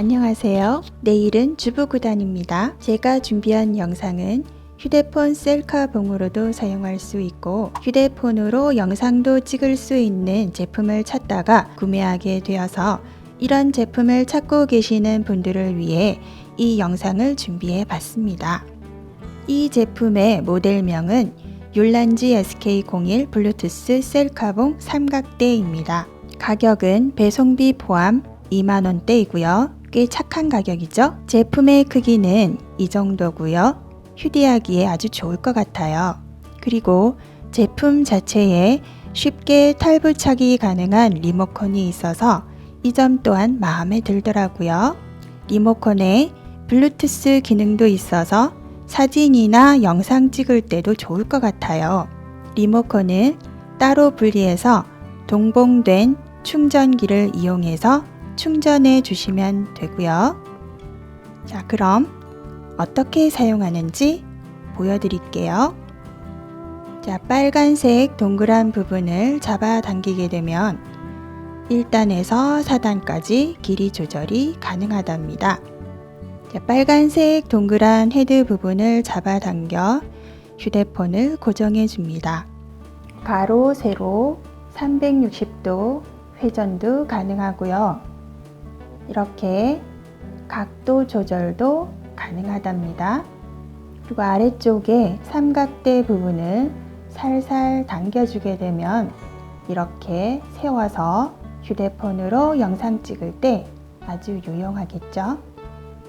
안녕하세요. 내일은 주부구단입니다. 제가 준비한 영상은 휴대폰 셀카봉으로도 사용할 수 있고 휴대폰으로 영상도 찍을 수 있는 제품을 찾다가 구매하게 되어서 이런 제품을 찾고 계시는 분들을 위해 이 영상을 준비해 봤습니다. 이 제품의 모델명은 율란지 SK01 블루투스 셀카봉 삼각대입니다. 가격은 배송비 포함 2만원대이고요. 꽤 착한 가격이죠? 제품의 크기는 이 정도고요. 휴대하기에 아주 좋을 것 같아요. 그리고 제품 자체에 쉽게 탈부착이 가능한 리모컨이 있어서 이 점 또한 마음에 들더라고요. 리모컨에 블루투스 기능도 있어서 사진이나 영상 찍을 때도 좋을 것 같아요. 리모컨을 따로 분리해서 동봉된 충전기를 이용해서 충전해 주시면 되고요. 자, 그럼 어떻게 사용하는지 보여드릴게요. 자, 빨간색 동그란 부분을 잡아 당기게 되면 1단에서 4단까지 길이 조절이 가능하답니다. 자, 빨간색 동그란 헤드 부분을 잡아 당겨 휴대폰을 고정해 줍니다. 가로, 세로 360도 회전도 가능하고요. 이렇게 각도 조절도 가능하답니다. 그리고 아래쪽에 삼각대 부분을 살살 당겨주게 되면 이렇게 세워서 휴대폰으로 영상 찍을 때 아주 유용하겠죠?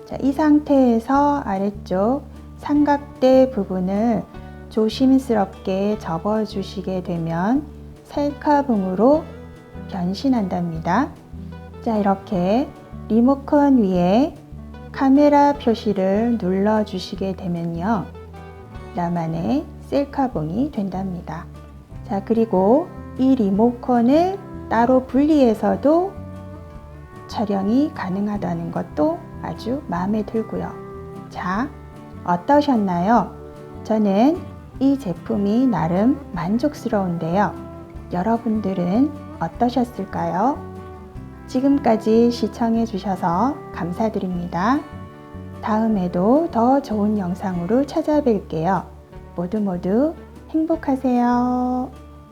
자, 이 상태에서 아래쪽 삼각대 부분을 조심스럽게 접어주시게 되면 셀카봉으로 변신한답니다. 자, 이렇게 리모컨 위에 카메라 표시를 눌러 주시게 되면요. 나만의 셀카봉이 된답니다. 자, 그리고 이 리모컨을 따로 분리해서도 촬영이 가능하다는 것도 아주 마음에 들고요. 자, 어떠셨나요? 저는 이 제품이 나름 만족스러운데요. 여러분들은 어떠셨을까요? 지금까지 시청해 주셔서 감사드립니다. 다음에도 더 좋은 영상으로 찾아뵐게요. 모두 모두 행복하세요.